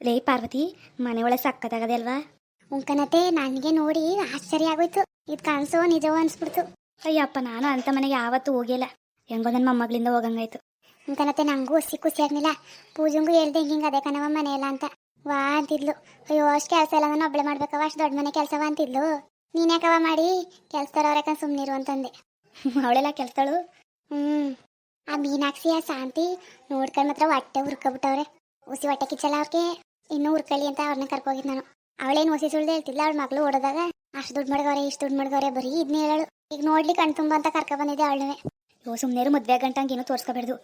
ಲೇ ಪಾರ್ವತಿ ಮನೆ ಒಳಗೆ ಸಕ್ಕತ್ತಾಗದೆ ಅಲ್ವಾ? ಉಂಕನತೆ ನನಗೆ ನೋಡಿ ಆಶ್ಚರ್ಯ ಆಗೋಯ್ತು. ಇದು ಕಾಣಿಸೋ ನಿಜವೋ ಅನ್ಸ್ಬಿಡ್ತು. ಅಯ್ಯಪ್ಪ ನಾನು ಅಂತ ಮನೆಗೆ ಯಾವತ್ತು ಹೋಗಿಲ್ಲ. ಹೆಂಗೋ ನನ್ನ ಮೊಮ್ಮಗಳಿಂದ ಹೋಗಂಗಾಯ್ತು. ಉಂಕನತೆ ನಂಗೂ ಹುಸಿ ಖುಷಿ ಆಗ್ಲಿಲ್ಲ. ಪೂಜಂಗೂ ಹೇಳ್ದೆ ಹಿಂಗೆ ಅದೇ ಕಣವ ಮನೆ ಇಲ್ಲ ಅಂತ. ವಾ ಅಂತಿದ್ಲು. ಅಯ್ಯೋ ಅಷ್ಟು ಕೆಲಸ ಇಲ್ಲ ನಾನು ಒಬ್ಳೆ ಮಾಡ್ಬೇಕವ ಅಷ್ಟು ದೊಡ್ಡ ಮನೆ ಕೆಲಸವ ಅಂತಿದ್ಲು. ನೀನ್ಯಾಕವ ಮಾಡಿ? ಕೆಲ್ಸದವ್ರವ್ರಕ್ಕ ಸುಮ್ಮನಿರು ಅಂತಂದೆ. ಅವಳೆಲ್ಲ ಕೆಲ್ಸಗಳು ಹ್ಞೂ ಆ ಮೀನಾಕ್ಷಿ ಆ ಶಾಂತಿ ನೋಡ್ಕೊಂಡ್ ಮಾತ್ರ ಹೊಟ್ಟೆ ಹುರ್ಕೊಬಿಟ್ಟವ್ರೆ. ಹುಸಿ ಹೊಟ್ಟೆ ಕಿಚ್ಚಲ್ಲ ಅವ್ರಿಗೆ. ಇನ್ನೂ ಹುರ್ಕಳಿ ಅಂತ ಅವ್ರನ್ನ ಕರ್ಕೋಗಿದ್ ನಾನು. ಅವಳೇನು ಹೊಸಿ ಸುಳ್ದು ಹೇಳ್ತಿಲ್ಲ ಅವಳ ಮಗಳು ಓಡೋದಾಗ. ಅಷ್ಟು ದುಡ್ಡು ಮಾಡ್ಗವ್ರೆ, ಇಷ್ಟು ದುಡ್ಡು ಮಾಡ್ಗವ್ರೆ, ಬರೀ ಇದ್ನೇ ಹೇಳಳು. ಈಗ ನೋಡ್ಲಿ ಕಣ್ ತುಂಬ ಅಂತ ಕರ್ಕೊ ಬಂದಿದ್ದೆ ಅವಳನ್ನೇ. ಯೋ ಸುಮ್ಮನೆ ಮದ್ವೆ ಗಂಟಂಗೆ ಏನೂ ತೋರಿಸ್ಕೋಬಾರ್ದು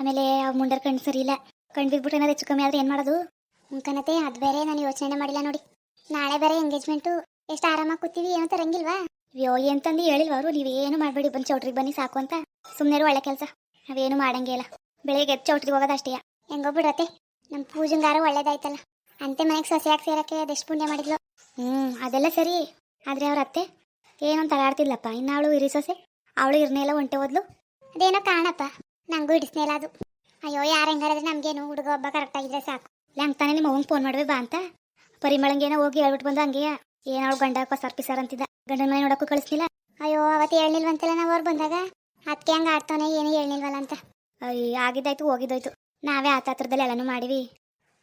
ಆಮೇಲೆ ಅವ್ ಮುಂಡರ್ ಕಣ್ಣು ಸರಿ ಇಲ್ಲ. ಕಣ್ಣು ಬಿದ್ಬಿಟ್ಟು ಏನಾದ್ರು ಹೆಚ್ಚು ಕಮ್ಮಿ ಆದ್ರೆ ಏನು ಮಾಡೋದು? ಮುಂಕನತೆ ಅದು ಬೇರೆ, ನಾನು ಯೋಚನೆ ಮಾಡಿಲ್ಲ ನೋಡಿ. ನಾಳೆ ಬೇರೆ ಎಂಗೇಜ್ಮೆಂಟು. ಎಷ್ಟು ಆರಾಮಾಗಿ ಕೂತೀವಿ, ಏನೋ ತರಂಗಿಲ್ವಾ? ಅಯ್ಯೋ ಅಂತಂದು ಹೇಳಿಲ್ವ ಅವರು? ನೀವೇನು ಮಾಡಬೇಡಿ, ಬಂದು ಚೌಟ್ರಿಗೆ ಬನ್ನಿ ಸಾಕು ಅಂತ. ಸುಮ್ಮನೆ ಒಳ್ಳೆ ಕೆಲಸ. ಅವೇನು ಮಾಡಂಗೇ ಇಲ್ಲ. ಬೆಳಿಗ್ಗೆ ಎದ್ದು ಚೌಟ್ರಿಗೆ ಹೋಗೋದು ಅಷ್ಟೇ. ಹೆಂಗೋ ಬಿಡತ್ತೆ ನಮ್ಮ ಪೂಜಂಗಾರ ಒಳ್ಳೇದಾಯ್ತಲ್ಲ. ಅಂತೆ ಮನೆಗೆ ಸೊಸೆಯಾಗಿ ಸೇರಕ್ಕೆ ಅದೆಷ್ಟು ಪುಣ್ಯ ಮಾಡಿದ್ಲು. ಹ್ಞೂ ಅದೆಲ್ಲ ಸರಿ. ಆದರೆ ಅವ್ರ ಅತ್ತೆ ಏನೋ ತಲಾಡ್ತಿಲ್ಲಪ್ಪ ಇನ್ನು ಅವಳು ಇರಿ ಸೊಸೆ. ಅವಳು ಇರ್ನೆಲ್ಲ ಒಂಟೆ ಹೋದ್ಲು ಅದೇನೋ ಕಾಣಪ್ಪ. ನಂಗೂ ಹಿಡಿಸ್ನೇಲ ಅದು. ಅಯ್ಯೋ, ಯಾರು ಹೆಂಗಾರಿದ್ರೆ ನಮ್ಗೇನು ಹುಡುಗ ಒಬ್ಬ ಕರೆಕ್ಟ್ ಆಗಿದ್ರೆ ಸಾಕು. ಹಂಗೆ ತಾನೆ ನಿಮ್ಮ ಅವ್ವಂಗೆ ಫೋನ್ ಮಾಡ್ಬೇಕು ಬಾ ಅಂತ. ಪರಿಮಳಂಗೇನೋ ಹೋಗಿ ಹೇಳ್ಬಿಟ್ಟು ಬಂದು ಹಂಗೆ. ಏನೋ ಅವಳು ಗಂಡ ಪಸಾರ್ ಪಿಸಾರ್ ಅಂತಿದ್ದ. ಗಂಡನ ಮನೆ ನೋಡಕ್ಕೂ ಕಳಿಸ್ಲಿಲ್ಲ. ಅಯ್ಯೋ ಅವತ್ತು ಹೇಳ್ನಿಲ್ವಂತಲ್ಲ ನಾವು ಅವ್ರು ಬಂದಾಗ? ಅದಕ್ಕೆ ಹಂಗೆ ಆಡ್ತಾನೆ, ಏನು ಹೇಳ್ನಿಲ್ವಲ್ಲ ಅಂತ. ಅಯ್ಯ ಆಗಿದ್ದಾಯ್ತು, ಹೋಗಿದ್ದಾಯ್ತು. ನಾವೇ ಆ ಹತ್ರದಲ್ಲಿ ಎಲ್ಲನೂ ಮಾಡಿವಿ.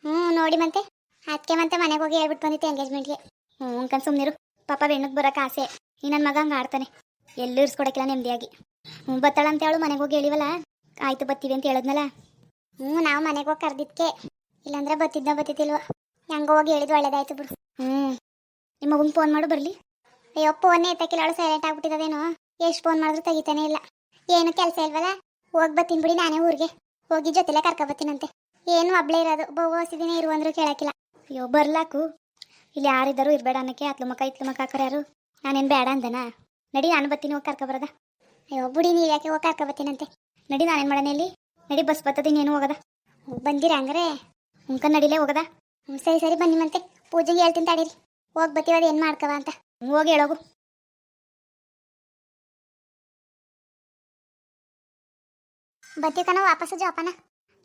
ಹ್ಞೂ, ನೋಡಿ ಮತ್ತೆ. ಅದಕ್ಕೆ ಮತ್ತೆ ಮನೆಗೆ ಹೋಗಿ ಹೇಳ್ಬಿಟ್ಟು ಬಂದಿತ್ತು ಎಂಗೇಜ್ಮೆಂಟ್ಗೆ ಹ್ಞೂ ಅಂಕನ್ ಸುಮ್ಮನಿರು ಪಾಪ ಬೆಣ್ಣಕ್ಕೆ ಬರೋಕೆ ಆಸೆ. ಈ ನನ್ನ ಮಗ ಹಂಗೆ ಆಡ್ತಾನೆ. ಎಲ್ಲೂ ಇರ್ಸ್ಕೊಡಕ್ಕಿಲ್ಲ ನೆಮ್ಮದಿಯಾಗಿ ಹ್ಞೂ ಬತ್ತಾಳ ಅಂತ ಹೇಳು ಮನೆಗೆ ಹೋಗಿ ಹೇಳಿವಲ್ಲ? ಆಯ್ತು, ಬತ್ತೀವಿ ಅಂತ ಹೇಳಿದ್ನಲ್ಲ? ಹ್ಞೂ, ನಾವು ಮನೆಗೆ ಹೋಗಿ ಕರ್ದಿದ್ಕೆ. ಇಲ್ಲಾಂದ್ರೆ ಬತ್ತಿದ್ದ ಬತ್ತಿದ್ದಿಲ್ವ. ಹೆಂಗೋ ಹೋಗಿ ಹೇಳಿದ್ದು ಒಳ್ಳೇದಾಯ್ತು ಬಿಡು. ಹ್ಞೂ. ನಿಮ್ಮ ಮಗಂಗೆ ಫೋನ್ ಮಾಡು, ಬರಲಿ. ಅಯ್ಯೋ ಫೋನ್ ಎತ್ತಕ್ಕಿಲ್ಲ. ಅವಳು ಸೈಲೆಂಟ್ ಆಗ್ಬಿಟ್ಟಿದ್ದೇನೋ. ಎಷ್ಟು ಫೋನ್ ಮಾಡಿದ್ರು ತೆಗಿತಾನೆ ಇಲ್ಲ. ಏನು ಕೆಲಸ ಇಲ್ವಲ್ಲ? ಹೋಗಿ ಬತ್ತೀನಿ ಬಿಡಿ ನಾನೇ ಊರಿಗೆ. ಹೋಗಿ ಜೊತೆಲೆ ಕರ್ಕೊ ಬತ್ತೀನಂತೆ ಏನು ಒಬ್ಳೆ ಇರೋದು. ಬಹು ಹೊಸಿದಿನ ಇರು ಅಂದ್ರೂ ಕೇಳಕ್ಕಿಲ್ಲ. ಅಯ್ಯೋ, ಬರ್ಲಾಕು. ಇಲ್ಲಿ ಯಾರಿದ್ದಾರು ಇರಬೇಡ ಅನ್ನಕ್ಕೆ ಅತ್ಲು ಮಕ್ಕ ಇತ್ಲು ಮಕ್ಕ ಹಾಕೋರು ಯಾರು? ನಾನೇನು ಬೇಡ ಅಂದನಾ? ನಡಿ, ನಾನು ಬತ್ತೀನಿ ಹೋಗಿ ಕರ್ಕೊ ಬರೋದ? ಅಯ್ಯೋ, ಬುಡಿ ನೀವು ಯಾಕೆ ಹೋಗಿ ಕರ್ಕೊ ಬತ್ತೀನಂತೆ ನಡಿ, ನಾನೇನು ಮಾಡೋಣ ಇಲ್ಲಿ? ನಡಿ, ಬಸ್ ಬರ್ತದ ಏನು ಹೋಗದ? ಬಂದಿರ ಹಂಗಾರೆ? ಹುಂಕ ನಡಿಲೇ ಹೋಗದ? ಸರಿ ಸರಿ, ಬನ್ನಿ ಮತ್ತೆ. ಪೂಜೆಗೆ ಹೇಳ್ತೀನಿ ತಡೀರಿ. ಹೋಗಿ ಬತ್ತೀವಿ ಅದು ಏನು ಮಾಡ್ಕವ ಅಂತ. ಹೋಗಿ ಹೇಳೋಗು. ಬತ್ತೀವಿ ಕಣ ವಾಪಸ್ ಜೋಪಾನ.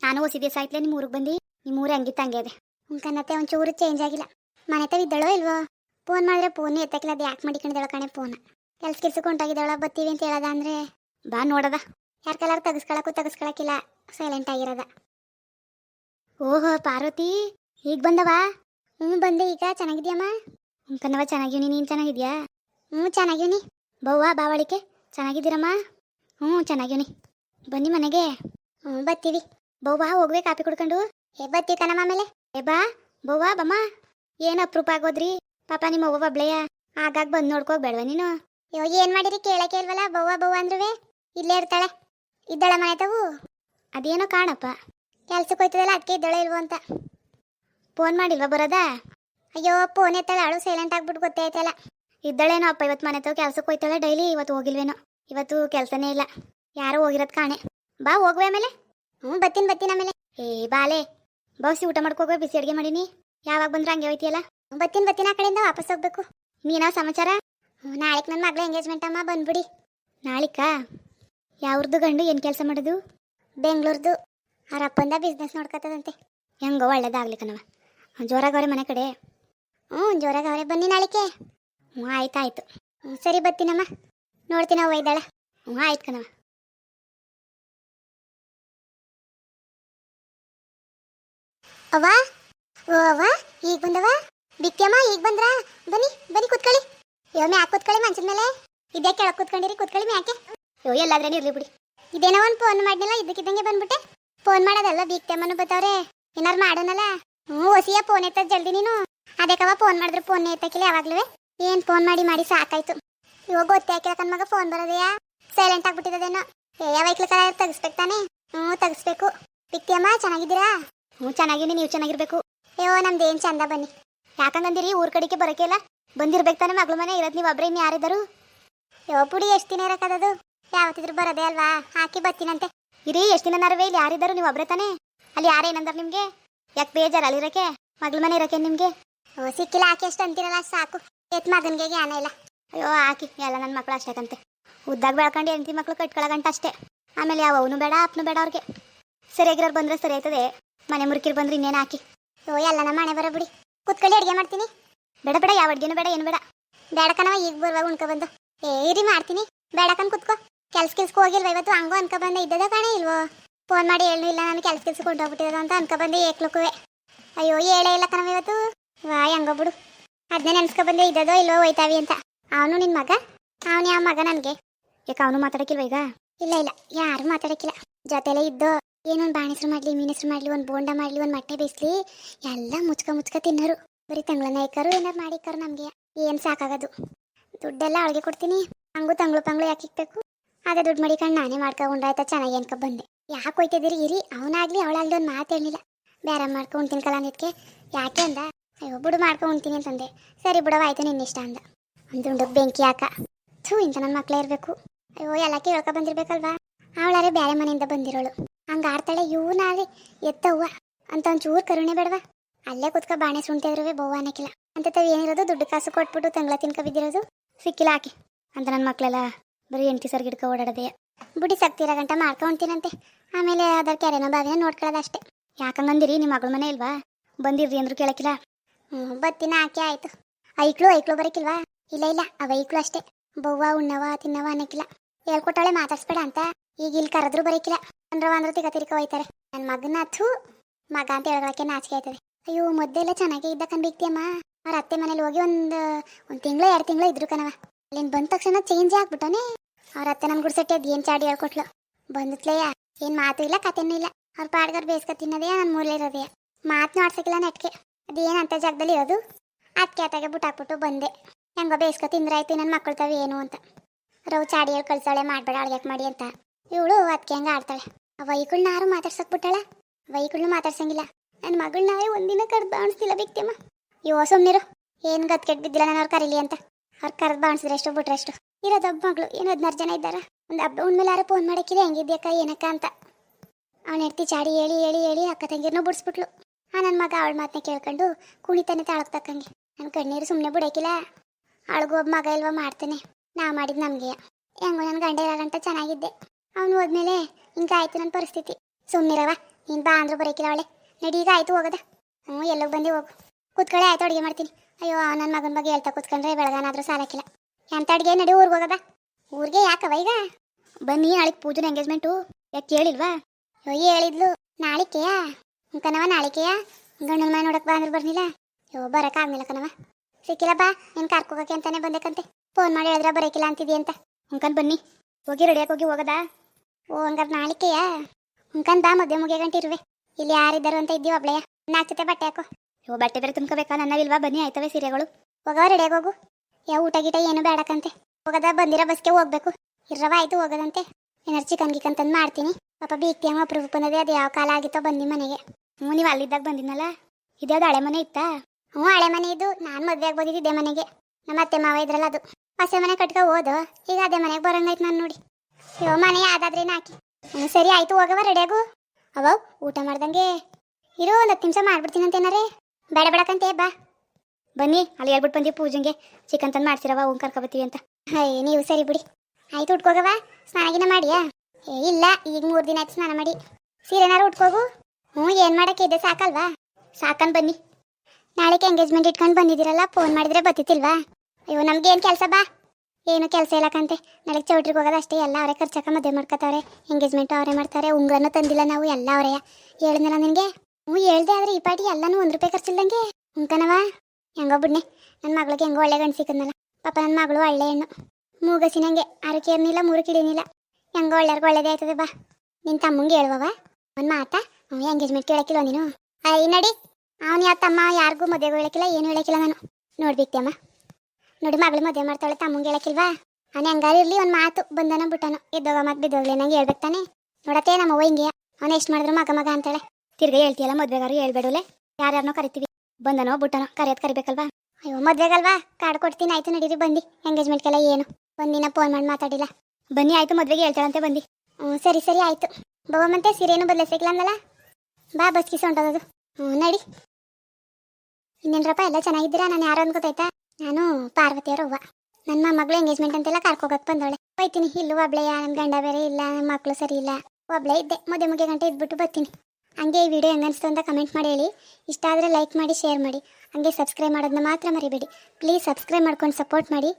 ನಾನು ಹೊಸ ದಿವಸ ನಿಮ್ಮ ಊರಿಗೆ ಬಂದು ನಿಮ್ಮ ಊರು ಹಂಗಿತ್ತು ಹಂಗೆ ಇದೆ ಕನ್ನತ್ತೆ ಒಂಚೂರು ಚೇಂಜ್ ಆಗಿಲ್ಲ. ಮನೆ ತಾವ ಇದ್ದಳೋ ಇಲ್ವೋ? ಫೋನ್ ಮಾಡಿದ್ರೆ ಫೋನ್ ಎತ್ತಕ್ಕಿಲ್ಲ ಅದು ಯಾಕೆ ಮಾಡಿಕೊಂಡಿದ್ದಾಳ ಕಣೆ ಫೋನ್ ಕೆಲ್ಸ ಕೆಲ್ಸಕ್ಕೆ ಹೊಂಟೋಗಿದ್ದಾಳ ಬತ್ತೀವಿ ಅಂತ ಹೇಳದ ಅಂದ್ರೆ, ಬಾ ನೋಡದ. ಯಾರ ಕಲರ್ ತೆಗಿಸ್ಕೊಳಕ್ಕೂ ತೆಗಿಸ್ಕೊಳಕ್ಕಿಲ್ಲ ಸೈಲೆಂಟ್ ಆಗಿರೋದ. ಓಹೋ ಪಾರ್ವತಿ ಈಗ ಬಂದವ? ಹ್ಞೂ ಬಂದೆ ಈಗ, ಚೆನ್ನಾಗಿದ್ಯಮ್ಮ? ಕನ್ನವ ಚೆನ್ನಾಗಿವ್ನಿ, ನೀನು ಚೆನ್ನಾಗಿದ್ಯಾ? ಹ್ಞೂ ಚೆನ್ನಾಗಿವ್ನಿ. ಬವ್ವಾ, ಬಾವಳಿಕೆ, ಚೆನ್ನಾಗಿದ್ದೀರಮ್ಮ? ಹ್ಞೂ ಚೆನ್ನಾಗಿವ್ನಿ. ಬನ್ನಿ ಮನೆಗೆ. ಹ್ಞೂ ಬತ್ತೀವಿ ಬವ್ವ ಹೋಗ್ಬೇಕು ಕಾಪಿ ಕುಡ್ಕೊಂಡು. ಏ ಬತ್ತೀವಿ ಕಣಮ್ಮ ಆಮೇಲೆ? ಏ, ಬಾ. ಬೌವಾ ಬಮ್ಮ. ಏನು ಅಪ್ರೂಪ ಆಗೋದ್ರಿ? ಪಾಪ ನಿಮ್ಮ ಅವ್ವ ಒಬ್ಳೆಯ ಆಗಾಗ ಬಂದು ನೋಡ್ಕೋಬೇಡವ ನೀನು? ಅಯ್ಯೋ, ಏನು ಮಾಡಿರಿ ಕೇಳಕ್ಕೆ ಇಲ್ವಲ್ಲ ಬವ್ವ ಬವ್ವ ಅಂದ್ರುವೆ. ಇಲ್ಲೇ ಇರ್ತಾಳೆ. ಇದ್ದಾಳ ಮನೆ ತಾವು. ಅದೇನೋ ಕಾಣಪ್ಪ. ಕೆಲ್ಸಕ್ಕೆ ಹೋಯ್ತದಲ್ಲ ಅದಕ್ಕೆ ಇದ್ದಾಳೆ ಇಲ್ವೋ ಅಂತ. ಫೋನ್ ಮಾಡಿಲ್ವಾ ಬರೋದಾ? ಅಯ್ಯೋ, ಫೋನ್ ಎತ್ತಾಳ ಅಳು ಸೈಲೆಂಟ್ ಆಗ್ಬಿಟ್ಟು ಗೊತ್ತಾಯ್ತಲ್ಲ ಇದ್ದಾಳೇನೋ ಅಪ್ಪ ಇವತ್ತು ಮನೆ ಕೆಲ್ಸಕ್ಕೆ ಹೋಯ್ತಾಳೆ. ಡೈಲಿ ಇವತ್ತು ಹೋಗಿಲ್ವೇನೋ. ಇವತ್ತು ಕೆಲಸನೇ ಇಲ್ಲ. ಯಾರೋ ಹೋಗಿರೋದು ಕಾಣೆ. ಬಾ, ಹೋಗ್ವೆ ಆಮೇಲೆ. ಹ್ಞೂ ಬತ್ತೀನಿ ಬತ್ತೀನಿ ಆಮೇಲೆ. ಏ, ಬಾಲೆ ಬೌಸಿ ಊಟ ಮಾಡ್ಕೋಬೇಕು ಬಿಸಿ ಅಡುಗೆ ಮಾಡೀನಿ. ಯಾವಾಗ ಬಂದ್ರೆ ಹಂಗೆ ಹೋಯ್ತಿಯಲ್ಲ? ಬತ್ತೀನಿ, ಬತ್ತಿನ ಆ ಕಡೆಯಿಂದ ವಾಪಸ್ ಹೋಗ್ಬೇಕು. ನೀನಾ ಸಮಾಚಾರ? ನಾಳೆಗೆ ನನ್ನ ಮಗಳ ಎಂಗೇಜ್ಮೆಂಟ್ ಅಮ್ಮ, ಬಂದ್ಬಿಡಿ. ನಾಳಿಕಾ? ಯಾವ್ರದ್ದು ಗಂಡು ಏನು ಕೆಲಸ ಮಾಡೋದು? ಬೆಂಗಳೂರ್ದು. ಅವ್ರ ಅಪ್ಪಂದ ಬಿಸ್ನೆಸ್ ನೋಡ್ಕೊತದಂತೆ ಹೆಂಗೋ ಒಳ್ಳೇದಾಗ್ಲಿ ಕಣವ ಜೋರಾಗವ್ರೆ ಮನೆ ಕಡೆ. ಹ್ಞೂ ಜೋರಾಗವ್ರೆ ಬನ್ನಿ ನಾಳಿಕೆ. ಹ್ಞೂ ಆಯ್ತು ಆಯಿತು ಸರಿ, ಬತ್ತೀನಮ್ಮ. ನೋಡ್ತೀನಿ ಅವ್ವ ಒಯ್ದಾಳ ಹ್ಞೂ ಆಯ್ತು ಕಣವ ಅವ್ವ? ಓ ಅವ್ವ, ಈಗ ಬಂದವ? ಬಿಕ್ಕಮ್ಮ, ಈಗ ಬಂದ್ರ? ಬನ್ನಿ ಬನ್ನಿ ಕೂತ್ಕೊಳ್ಳಿ. ಅಯ್ಯೋ ಮ್ಯಾಕ್ ಕೂತ್ಕೊಳ್ಳಿ ಮಂಚದ ಮೇಲೆ? ಇದೇ ಕೆಳಗೆ ಕೂತ್ಕೊಂಡಿರಿ? ಕೂತ್ಕೊಳ್ಳಿ ಮ್ಯಾಕೆ? ಯೋ ಎಲ್ಲಾದ್ರೇನು ಇರ್ಲಿ ಬಿಡಿ. ಇದೇನೋ ಒಂದು ಫೋನ್ ಮಾಡಿನಲ್ಲ ಇದಕ್ಕಿದ್ದಂಗೆ ಬಂದ್ಬಿಟ್ಟೆ. ಫೋನ್ ಮಾಡೋದಲ್ಲ ಬಿಕ್ತಮ್ಮನು ಬತ್ತವ್ರೆ. ಏನಾರು ಮಾಡೋಣಲ್ಲ ಹ್ಞೂ ಹೊಸಿಯ ಫೋನ್ ಎತ್ತದ ಜಲ್ದಿ ನೀನು. ಅದಕ್ಕವ ಫೋನ್ ಮಾಡಿದ್ರೆ ಫೋನ್ ಎತ್ತಕ್ಕಿಲ್ಲ ಯಾವಾಗ್ಲೂ ಏನು ಫೋನ್ ಮಾಡಿ ಮಾಡಿ ಸಾಕಾಯ್ತು. ಇವಾಗ ಗೊತ್ತೇ ಹಾಕಿಲ್ಲ ಕಣ್ ಮಗ ಫೋನ್ ಬರೋದೆಯಾ? ಸೈಲೆಂಟ್ ಆಗ್ಬಿಟ್ಟಿರೋದೇನೋ ಏ ವೈಕ್ಲ ಕಲ ತೆಗಿಸ್ಬೇಕು ತಾನೆ? ಹ್ಞೂ, ತೆಗಿಸ್ಬೇಕು. ಬಿಕ್ತಿಯಮ್ಮ ಚೆನ್ನಾಗಿದ್ದೀರಾ? ಹ್ಞೂ ಚೆನ್ನಾಗಿನಿ ನೀವು ಚೆನ್ನಾಗಿರ್ಬೇಕು. ಅಯ್ಯೋ ನಮ್ದೇನ್ ಚಂದ ಬನ್ನಿ. ಯಾಕಂಗಂದಿರಿ, ಊರ ಕಡೆಗೆ ಬರೋಕೆಲ್ಲ ಬಂದಿರ್ಬೇಕು ತಾನೆ ಮಗಳು ಮನೆ ಇರೋದು ನೀವು ಒಬ್ಬರೇ ಇನ್ನು ಯಾರಿದ್ದಾರು? ಯೋ ಪುಡಿ ಎಷ್ಟು ದಿನ ಅದು ಯಾವತ್ತಿದ್ರು ಬರೋದೇ ಅಲ್ವಾ? ಹಾಕಿ ಬರ್ತೀನಂತೆ. ಇರಿ, ಎಷ್ಟು ದಿನ ನರವೇ ಇಲ್ಲಿ ಯಾರಿದ್ದಾರು, ನೀವು ಒಬ್ಬರೇ ತಾನೆ? ಅಲ್ಲಿ ಯಾರೇನಂದ್ರೆ ನಿಮಗೆ? ಯಾಕೆ ಬೇಜಾರು ಅಲ್ಲಿರೋಕೆ ಮಗಳು ಮನೆ ಇರೋಕೆ ನಿಮಗೆ? ಓ, ಸಿಕ್ಕಿಲ್ಲ, ಹಾಕಿ ಎಷ್ಟು ಅಂತೀರಲ್ಲ ಅಷ್ಟ್ ಸಾಕು. ಎತ್ ಮಗನಿಗೆ ಜ್ಞಾನ ಇಲ್ಲ. ಅಯ್ಯೋ, ಹಾಕಿ, ಎಲ್ಲ ನನ್ನ ಮಕ್ಳು ಕಂತೆ ಉದ್ದಾಗ ಬೆಳ್ಕೊಂಡು ಹೆಂಡತಿ ಮಕ್ಳು ಕಟ್ಕೊಳಗಂಟ ಅಷ್ಟೇ. ಆಮೇಲೆ ಯಾವ ಅವನು ಬೇಡ, ಅಪ್ಪನು ಬೇಡ ಅವ್ರಿಗೆ. ಸರಿಯಾಗಿರೋರು ಬಂದ್ರೆ ಸರಿ ಆಯ್ತದೆ. ಮನೆ ಮುರುಕಿರ್ ಬಂದ್ರೆ ಇನ್ನೇನು ಹಾಕಿ. ಯೋ ಎಲ್ಲನ ಮನೆ ಬರ ಬಿಡಿ. ಕುತ್ಕೊಳ್ಳಿ ಅಡಿಗೆ ಮಾಡ್ತೀನಿ. ಬೇಡ ಬೇಡ, ಯಾವ ಅಡುಗೆನೂ ಬೇಡ, ಏನು ಬೇಡ. ಬೇಡಕನವ ಈಗ ಬರುವ ಉಣ್ಕೊ ಬಂದು. ಏ, ಇರಿ ಮಾಡ್ತೀನಿ. ಬೇಡಕನ್ ಕುತ್ಕೋ. ಕೆಲ್ಸ ಕೆಲ್ಸಕ್ಕೆ ಹೋಗಿಲ್ವ, ಇವತ್ತು? ಹಂಗೋ ಅನ್ಕೊ ಬಂದೆ. ಇದ್ದದ ಕಾಣೆ ಇಲ್ವೋ? ಫೋನ್ ಮಾಡಿ ಹೇಳು, ಇಲ್ಲ ನಾನು ಕೆಲ್ಸ ಕೆಲ್ಸಕ್ಕೆ ಹೊಂಟೋಗ್ಬಿಟ್ಟಿರೋದು ಅಂತ ಅನ್ಕೊ ಬಂದೆ ಏಕ್ಲಕ್ಕುವೆ ಅಯ್ಯೋ, ಹೇಳೇ ಇಲ್ಲ ಕಣವ ಇವತ್ತು. ವಾಯ್, ಹೆಂಗೋ ಬಿಡು. ಅದನ್ನೇ ನೆನ್ಸ್ಕೊ ಬಂದೆ, ಇದ್ದದೋ ಇಲ್ವೋ ಹೋಯ್ತಾವಿ ಅಂತ. ಅವನು ನಿನ್ ಮಗ? ಅವನು ಯಾವ ಮಗ ನನಗೆ. ಯಾಕೆ, ಅವನು ಮಾತಾಡಕ್ಕಿಲ್ವ ಈಗ? ಇಲ್ಲ ಇಲ್ಲ, ಯಾರು ಮಾತಾಡಕ್ಕಿಲ್ಲ. ಜೊತೆಲೇ ಇದ್ದೋ. ಏನೊಂದು ಬಾಣಿಸ್ರು ಮಾಡ್ಲಿ, ಮೀನಸ್ರು ಮಾಡ್ಲಿ, ಒಂದು ಬೋಂಡ ಮಾಡಲಿ, ಒಂದು ಮೊಟ್ಟೆ ಬೇಯಿಸ್ಲಿ. ಎಲ್ಲ ಮುಚ್ಕ ಮುಚ್ಕ ತಿನ್ನರು. ಬರೀ ತಂಗ್ಳ ನಾಯ್ಕರು ಏನಾರು ಮಾಡಿಕರು ನಮಗೆ. ಏನು ಸಾಕಾಗದು. ದುಡ್ಡೆಲ್ಲ ಅವಳಿಗೆ ಕೊಡ್ತೀನಿ. ಹಂಗು ತಂಗ್ಳು ಪಂಗ್ಳು ಯಾಕೆ ಇಕ್ಬೇಕು? ಅದೇ ದುಡ್ಡು ಮಡಿಕೊಂಡು ನಾನೇ ಮಾಡ್ಕೊಂಡ್ರಾಯ್ತಾ ಚೆನ್ನಾಗಿ ಅನ್ಕೊ ಬಂದೆ. ಯಾಕೆ ಹೋಯ್ತಿದ್ದೀರಿ? ಇರಿ. ಅವನಾಗ್ಲಿ ಅವಳಾಗ್ಲಿ ಒಂದು ಮಾತು ಹೇಳಿಲ್ಲ ಬೇರೆ ಮಾಡ್ಕೊಂಡು ಉಣ್ತೀನಿ ಕಲ ಯಾಕೆ ಅಂದ? ಅಯ್ಯೋ, ಬಿಡು ಮಾಡ್ಕೊಂಡು ಉಣ್ತೀನಿ ಅಂತಂದೆ. ಸರಿ ಬಿಡವ, ಆಯ್ತು ನಿನ್ನ ಇಷ್ಟ ಅಂದ. ಅಂದುಂಡು ಬೆಂಕಿ ಯಾಕ ಥೂ ಇಂಥ ನನ್ನ ಮಕ್ಕಳೇ ಇರಬೇಕು. ಅಯ್ಯೋ, ಎಲ್ಲ ಕೇಳ್ಕೊ ಬಂದಿರ್ಬೇಕಲ್ವಾ? ಅವಳಾರೆ ಬೇರೆ ಮನೆಯಿಂದ ಬಂದಿರೋಳು. ಹಂಗ ಆಡ್ತಾಳೆ ಇವನಾರೆ ಎತ್ತವ್ವ. ಅಂತ ಒಂಚೂರು ಕರುಣೆ ಬೇಡವಾ? ಅಲ್ಲೇ ಕುತ್ಕ, ಬಾಣೆ ಸುಣ್ತಿದ್ರು ಬೋವ ಅನ್ನಕ್ಕಿಲ್ಲ ಅಂತ ತಾವ್ ಏನಿರೋದು, ದುಡ್ಡು ಕಾಸು ಕೊಟ್ಬಿಟ್ಟು ತಂಗ್ಳ ತಿನ್ಕ ಬಿದ್ದಿರೋದು, ಸಿಕ್ಕಿಲ್ಲ ಆಕೆ. ಅಂತ ನನ್ನ ಮಕ್ಕಳೆಲ್ಲ ಬರೀ ಎಂಟಿ ಸರ್ ಗಿಡ್ಕ ಓಡಾಡದೆ. ಬುಡಿ ಸಕ್ತಿರ ಗಂಟ ಮಾಡ್ಕೊಂತೀನಂತೆ. ಆಮೇಲೆ ಅದರ ಕೆರೆನೋ ಬಾವಿನ ನೋಡ್ಕೊಳ್ಳೋದಷ್ಟೇ ಯಾಕಂಗಂದಿರಿ ನಿಮ್ಮ ಮಗಳ ಮನೆ ಇಲ್ವಾ? ಬಂದಿರ್ರಿ ಅಂದ್ರು ಕೇಳಕ್ಕಿಲ್ಲ ಹ್ಞೂ ಬತ್ತಿನ ಹಾಕಿ ಆಯಿತು. ಐಕ್ಳು ಐಕ್ಳು ಬರಕಿಲ್ವಾ? ಇಲ್ಲ ಇಲ್ಲ, ಅವ ಐಕ್ಳು ಅಷ್ಟೇ. ಬವ್ವ ಉಣ್ಣವ ತಿನ್ನವ ಅನ್ನಕ್ಕಿಲ್ಲ ಹೇಳ್ಕೊಟ್ಟಾಳೆ, ಮಾತಾಡ್ಸ್ಬೇಡ ಅಂತ. ಈಗ ಇಲ್ಲಿ ಕರೆದ್ರು ಬರೀಕಿಲ್ಲ. ಅಂದ್ರ ಅಂದ್ರೆ ತಿಗ ತಿರ್ಕ ಹೋಯ್ತಾರೆ. ನನ್ನ ಮಗನ ಅಥು ಮಗ ಅಂತ ಹೇಳಕ್ಕೆ ನಾಚಿಕೆ ಆಯ್ತದೆ. ಅಯ್ಯೋ, ಮೊದಲೆಲ್ಲ ಚೆನ್ನಾಗೇ ಇದ್ದ ಕನ್ಬಿಕ್ತಿಯಮ್ಮ ಅವ್ರ ಅತ್ತೆ ಮನೇಲಿ ಹೋಗಿ ಒಂದು ಒಂದು ತಿಂಗಳು, ಎರಡು ತಿಂಗಳು ಇದ್ರು ಕಣವ ಅಲ್ಲಿಂದ ಬಂದ ತಕ್ಷಣ ಚೇಂಜ್ ಆಗ್ಬಿಟ್ಟನೆ ಅವ್ರ ಅತ್ತೆ ನನ್ ಗುಡ್ಸಟ್ಟೆ ಅದ್ ಏನ್ ಚಾಡಿ ಹೇಳ್ಕೊಟ್ಲು. ಬಂದತ್ಲೆಯ, ಏನ್ ಮಾತು ಇಲ್ಲ, ಕತೆನೂ ಇಲ್ಲ. ಅವ್ರ ಪಾಡ್ಗಾರ್ ಬೇಸ್ಕ ತಿನ್ನೋದೇ ನನ್ನ ಮೂಲೆ ಇರೋದೇ ಮಾತನ್ನು ಆಡ್ಸಕ್ಕಿಲ್ಲ ನೆಟ್ಕೆ ಅದೇನು ಅಂತ ಜಾಗದಲ್ಲಿ ಇರೋದು? ಅದಕ್ಕೆ ಆತಾಗೆ ಬಿಟ್ಟಾಕ್ಬಿಟ್ಟು ಬಂದೆ. ಹೆಂಗೋ ಬೇಸ್ಕೊ ತಿಂದ್ರಾಯ್ತು ನನ್ನ ಮಕ್ಕಳು ತಾವೇನು ಅಂತ. ರವ್ ಚಾಡಿ ಹೇಳಿ ಕಳ್ಸಾಳೆ, ಮಾಡಬೇಡ, ಅಳ್ಗ್ಯಾಕೆ ಮಾಡಿ ಅಂತ. ಇವಳು ಅದಕ್ಕೆ ಹಂಗ ಆಡ್ತಾಳೆ. ವೈಕುಳ್ನ ಯಾರು ಮಾತಾಡ್ಸಕ್ ಬಿಟ್ಟಾಳ? ವೈಕುಳ್ನ ಮಾತಾಡ್ಸಂಗಿಲ್ಲ. ನನ್ನ ನಾವೇ ಒಂದಿನ ಕರ್ದು ಬಾಣಿಸ್ತಿಲ್ಲ ಬಿಕ್ತಿಯಮ್ಮ. ಯೋ ಏನು ಏನ್ ಕೆಟ್ಟ ಬಿದ್ದಿಲ್ಲ ನಾನು ಅವ್ರು ಕರೀಲಿ ಅಂತ. ಅವ್ರು ಕರ್ದು ಬಾಣಿಸಿದ್ರೆ ಎಷ್ಟು ಬಿಟ್ರೆ ಎಷ್ಟು ಇರೋದೊಬ್ಬ ಮಗಳು ಏನು ಹದಿನಾರು ಜನ ಇದ್ದಾರ? ಒಂದು ಹಬ್ಬ ಮೇಲೆ ಯಾರು ಫೋನ್ ಮಾಡಕ್ಕಿದೆ? ಹೆಂಗಿದ್ಯಕ್ಕ, ಏನಕ್ಕ ಅಂತ. ಅವನ ಹೆಡ್ತಿ ಚಾಡಿ ಹೇಳಿ ಹೇಳಿ ಹೇಳಿ ಅಕ್ಕ ತಂಗಿರ್ನೂ ಬಿಡಿಸ್ಬಿಟ್ಲು. ಆ ನನ್ನ ಮಗ ಅವಳ ಮಾತನ್ನ ಕೇಳ್ಕೊಂಡು ಕುಣಿತಾನೆ ತಾಳಕ್ ತಕ್ಕಂಗೆ. ನನ್ನ ಕಣ್ಣೀರು ಸುಮ್ಮನೆ ಬಿಡಕ್ಕಿಲ್ಲ ಅಳಗೊಬ್ಬ ಒಬ್ಬ ಮಗ ಇಲ್ವಾ ಮಾಡ್ತಾನೆ. ನಾ ಮಾಡಿದ್ದು ನಮಗೆ ಹೆಂಗೋ ನನ್ನ ಗಂಡ ಇರಾಗಂಟ ಚೆನ್ನಾಗಿದ್ದೆ. ಅವನು ಹೋದ್ಮೇಲೆ ಹಿಂಗಾಯ್ತು ನನ್ನ ಪರಿಸ್ಥಿತಿ. ಸುಮ್ಮನಿರವ ನೀನು ಬಾ ಅಂದ್ರೂ ಬರೋಕಿಲ್ಲ ಅವಳೆ. ನಡಿ, ಈಗ ಆಯ್ತು, ಹೋಗದ. ಹ್ಞೂ, ಎಲ್ಲೋಗಿ ಬಂದು, ಹೋಗು. ಕೂತ್ಕೊಳ್ಳೆ ಆಯ್ತು, ಅಡುಗೆ ಮಾಡ್ತೀನಿ. ಅಯ್ಯೋ ನನ್ನ ಮಗನ ಬಗ್ಗೆ ಹೇಳ್ತಾ ಕೂತ್ಕೊಂಡ್ರೆ ಬೆಳಗಾನಾದ್ರೂ ಸಾಲಕ್ಕಿಲ್ಲ. ಎಂತ ಅಡುಗೆ, ನಡಿ, ಊರಿಗೆ ಹೋಗದ. ಊರಿಗೆ ಯಾಕವ ಈಗ? ಬನ್ನಿ, ನಾಳೆಗೆ ಪೂಜನ ಎಂಗೇಜ್ಮೆಂಟು ಯಾಕೆ ಕೇಳಿಲ್ವಾ ಅಯ್ಯೋ, ಹೇಳಿದ್ಲು. ನಾಳಿಕೆಯಾ ಕನವ ನಾಳಿಕೆಯಾ ಗಂಡನ ಮನೆ ನೋಡಕ್ಕೆ ಬಾ ಅಂದ್ರೆ ಬರ್ನಿಲ್ಲ ಯೋ ಬರಕ್ ಆಗ್ಲಿಲ್ಲ ಕನವ ಸಿಕ್ಕಿಲ್ಲ, ಬಾ. ನೀನ್ ಕರ್ಕೋಗಕ್ಕೆ ಅಂತಾನೆ ಬಂದಕ್ಕಂತೆ ಫೋನ್ ಮಾಡಿ ಹೇಳಿದ್ರೆ ಬರೋಕಿಲ್ಲ ಅಂತಿದ್ಯಂತ ಅಂತ. ಬನ್ನಿ. ಹೋಗಿ ರೆಡಿಯಾಗಿ ಹೋಗಿ, ಹೋಗದಾ? ಓ, ಹಂಗಾರೆ ನಾಳಿಕೆಯಾ? ಹುಂಕನ್ ಬಾ ಮದುವೆ ಮುಗಿಯ ಗಂಟೆ ಇರುವೆ. ಇಲ್ಲಿ ಯಾರಿದ್ದಾರು ಅಂತ ಇದ್ದೀವಿ ಒಬ್ಳೆಯ ನಾಲ್ಕು ಬಟ್ಟೆ ಹಾಕೋ. ಇವ ಬಟ್ಟೆ ಬೇರೆ ತುಂಬ್ಕೋಬೇಕಾ? ನನ್ನವಿಲ್ವಾ? ಬನ್ನಿ, ಆಯ್ತವೆ ಸೀರೆಗಳು. ಹೋಗವ ರೆಡಿಯಾಗಿ ಹೋಗು. ಯಾವ ಊಟ ಗೀಟ ಏನು ಬೇಡಕ್ಕಂತೆ ಹೋಗದ, ಬಂದಿರೋ ಬಸ್ಗೆ ಹೋಗ್ಬೇಕು. ಇರ್ರವ, ಆಯ್ತು, ಹೋಗದಂತೆ. ಏನಾರು ಚಿಕನ್ ಗಿಕನ್ ಮಾಡ್ತೀನಿ. ಪಾಪ ಬೀಕ್ತಿಯಮ್ಮ ಅಪ್ರೂಪ ಬಂದದೆ, ಅದು ಯಾವ ಕಾಲ ಆಗಿತ್ತೋ ಬನ್ನಿ ಮನೆಗೆ. ಹ್ಞೂ, ನೀವು ಅಲ್ಲಿದ್ದಾಗ ಬಂದಿನಲ್ಲ ಇದ್ಯಾವ್ದು ಹಳೆ ಮನೆ ಇತ್ತಾ? ಹ್ಞೂ, ಹಳೆ ಮನೆ ಇದ್ದು ನಾನು ಮದುವೆ ಆಗ್ಬೋದಿದ್ದೆ ಮನೆಗೆ. ನಮ್ಮ ಅತ್ತೆ ಮಾವ ಇದ್ರಲ್ಲ ಅದು. ಹೊಸ ಮನೆ ಕಟ್ಕೊ ಹೋದು? ಈಗ ಅದೇ ಮನೆಗೆ ಬರಂಗಾಯ್ತು ನಾನು ನೋಡಿ. ಮನೆ ಯಾವ್ದಾದ್ರೇನು ಹಾಕಿ. ಸರಿ ಆಯ್ತು ಹೋಗವ ರೆಡಿಯಾಗು. ಅವ್ವ, ಊಟ ಮಾಡ್ದಂಗೆ ಇರೋ, ಒಂದು ಹತ್ತು ನಿಮಿಷ ಮಾಡ್ಬಿಡ್ತೀನಿ ಅಂತೇನಾರೇ ಬೇಡ ಬೇಡಕ್ಕಂತೆ ಬಾ. ಬನ್ನಿ, ಅಲ್ಲಿ ಹೇಳ್ಬಿಟ್ಟು ಬಂದಿ ಪೂಜೆಗೆ. ಚಿಕನ್ ತಂದು ಮಾಡ್ಸಿರವ ಹೂವು ಕರ್ಕೊಬತ್ತೀವಿ ಅಂತ. ಹೈ, ನೀವು ಸರಿ ಬಿಡಿ. ಆಯ್ತು ಉಟ್ಕೋಗವ ಸ್ನಾನಗಿನ ಮಾಡಿಯಾ? ಏ, ಇಲ್ಲ, ಈಗ ಮೂರು ದಿನ ಆಯ್ತು ಸ್ನಾನ ಮಾಡಿ. ಸೀರೆನಾರು ಉಟ್ಕೋಗು. ಹ್ಞೂ, ಏನು ಮಾಡಕ್ಕೆ, ಇದೆ ಸಾಕಲ್ವಾ? ಸಾಕನ್ ಬನ್ನಿ. ನಾಳೆಗೆ ಎಂಗೇಜ್ಮೆಂಟ್ ಇಟ್ಕೊಂಡು ಬಂದಿದ್ದೀರಲ್ಲ ಫೋನ್ ಮಾಡಿದ್ರೆ ಬತ್ತಿತಿಲ್ವಾ ಅಯ್ಯೋ ನಮ್ಗೆ ಏನು ಕೆಲಸ, ಬಾ. ಏನು ಕೆಲಸ ಇಲ್ಲ ಕಂತೆ. ನಾಳೆಗೆ ಚೌಟ್ರಿಗೆ ಹೋಗೋದು ಅಷ್ಟೇ. ಎಲ್ಲ ಅವರೇ ಖರ್ಚಕ್ಕ ಮದುವೆ ಮಾಡ್ಕೋತಾರೆ ಎಂಗೇಜ್ಮೆಂಟ್ ಅವರೇ ಮಾಡ್ತಾರೆ. ಉಂಗ್ರನೂ ತಂದಿಲ್ಲ ನಾವು. ಎಲ್ಲ ಅವರೇ. ಹೇಳಿದ್ನಲ್ಲ ನಿನಗೆ? ಹ್ಞೂ, ಹೇಳ್ದೆ. ಆದ್ರೆ ಈ ಪಾಟಿ ಎಲ್ಲನೂ ಒಂದು ರೂಪಾಯಿ ಖರ್ಚಿಲ್ದಂಗೆ. ಉಂಕನವ ಹೆಂಗೋ ಬಿಡ್ನೆ. ನನ್ನ ಮಗಳಿಗೆ ಹೆಂಗೋ ಒಳ್ಳೆ ಗಂಡು ಪಾಪ ನನ್ನ ಮಗಳು ಒಳ್ಳೆ ಹೆಣ್ಣು. ಮೂಗಸಿನಂಗೆ ಆರಕ್ಕೆ ಕೇರ್ನಿಲ್ಲ ಮೂರು ಕಿಡಿನಿಲ್ಲ ಹೆಂಗೋ ಒಳ್ಳೆಯವ್ರಿಗೆ ಒಳ್ಳೆದೇ ಆಯ್ತದೆ ಬಾ. ನಿನ್ನ ತಮ್ಮಂಗೆ ಹೇಳುವವ? ಒಂದು ಮಾತಾ? ಅವ್ನು ಎಂಗೇಜ್ಮೆಂಟ್ ಕೇಳಕ್ಕಿಲ್ಲ ನೀನು? ಅಯ್ಯ ನಡಿ. ಅವನು ಯಾವ ತಮ್ಮ ಯಾರಿಗೂ ಮದುವೆ ಹೇಳಕ್ಕಿಲ್ಲ, ಏನು ಹೇಳಕ್ಕಿಲ್ಲ ನಾನು. ನೋಡ್ಬಿಕ್ತಮ್ಮ ನೋಡಿ ಮಗಳು ಮದುವೆ ಮಾಡ್ತಾಳೆ, ತಮ್ಮಂಗೆ ಹೇಳಕ್ಕಿಲ್ವಾ? ಅವನೇ ಹಂಗಾರು ಇರ್ಲಿ, ಒಂದು ಮಾತು ಬಂದನ ಬಿಟ್ಟನು ಎದ್ದೋಗ ಮತ್ತೆ ಬಿದ್ದೋಗ್ಲಿ, ನಂಗೆ ಹೇಳ್ಬೇಕು ತಾನೆ? ನೋಡತ್ತೆ ನಮ್ಮವ್ವ ಹಿಂಗೆ. ಅವನ ಎಷ್ಟು ಮಾಡಿದ್ರು ಮಗ ಮಗ ಅಂತಾಳೆ. ತಿರ್ಗಾ ಹೇಳ್ತೀಯಲ್ಲ, ಮದ್ವೆಗಾರು ಹೇಳ್ಬೇಡಲೆ ಯಾರ್ಯಾರನೋ ಕರಿತೀವಿ. ಬಂದನೋ, ಬಿಟ್ಟನೋ, ಕರೆಯೋದು ಕರಿಬೇಕಲ್ವಾ? ಅಯ್ಯೋ, ಮದ್ವೆಗಲ್ವಾ? ಕಾರ್ಡ್ ಕೊಡ್ತೀನಿ, ಆಯ್ತು ನಡೀರಿ ಬಂದು ಎಂಗೇಜ್ಮೆಂಟ್ಗೆಲ್ಲ ಏನು? ಒಂದಿನ ಫೋನ್ ಮಾಡಿ ಮಾತಾಡಿಲ್ಲ. ಬನ್ನಿ, ಆಯ್ತು, ಮದ್ವೆಗೆ ಹೇಳ್ತಾಳಂತೆ ಬಂದಿ ಹ್ಞೂ, ಸರಿ ಸರಿ, ಆಯ್ತು. ಬವಮ್ಮಂತೆ, ಸೀರೆನೂ ಬದಲಿಸಿಕ್ಲ ಬಾ ಬಸ್ ಕಿಸ ಹೊಂಟೋದು ಹ್ಞೂ, ನಡಿ. ಇನ್ನೇನ್ರಪ್ಪ ಎಲ್ಲ ಚೆನ್ನಾಗಿದ್ದೀರಾ? ನಾನು ಯಾರು ಅಂತ ನಾನು ಪಾರ್ವತಿ ಅವ್ವ. ನನ್ನ ಮಗಳು ಎಂಗೇಜ್ಮೆಂಟ್ ಅಂತೆಲ್ಲ ಕರ್ಕೋಗಕ್ಕೆ ಬಂದವಳೆ. ಹೋಯ್ತೀನಿ, ಇಲ್ಲೂ ಒಬ್ಳೆಯ ನನ್ನ ಗಂಡ ಬೇರೆ ಇಲ್ಲ ನನ್ನ ಮಕ್ಕಳು ಸರಿ ಇಲ್ಲ. ಒಬ್ಳೆ ಇದ್ದೆ ಮದುವೆ ಮುಗಿಯ ಗಂಟೆ ಇದ್ಬಿಟ್ಟು ಬರ್ತೀನಿ. ಹಂಗೆ ಈ ವಿಡಿಯೋ ಹೆಂಗನ್ಸ್ತು ಅಂತ ಕಮೆಂಟ್ ಮಾಡಿ ಹೇಳಿ. ಇಷ್ಟ ಆದರೆ ಲೈಕ್ ಮಾಡಿ ಶೇರ್ ಮಾಡಿ. ಹಂಗೆ ಸಬ್ಸ್ಕ್ರೈಬ್ ಮಾಡೋದನ್ನ ಮಾತ್ರ ಮರಿಬೇಡಿ. ಪ್ಲೀಸ್ ಸಬ್ಸ್ಕ್ರೈಬ್ ಮಾಡ್ಕೊಂಡು ಸಪೋರ್ಟ್ ಮಾಡಿ.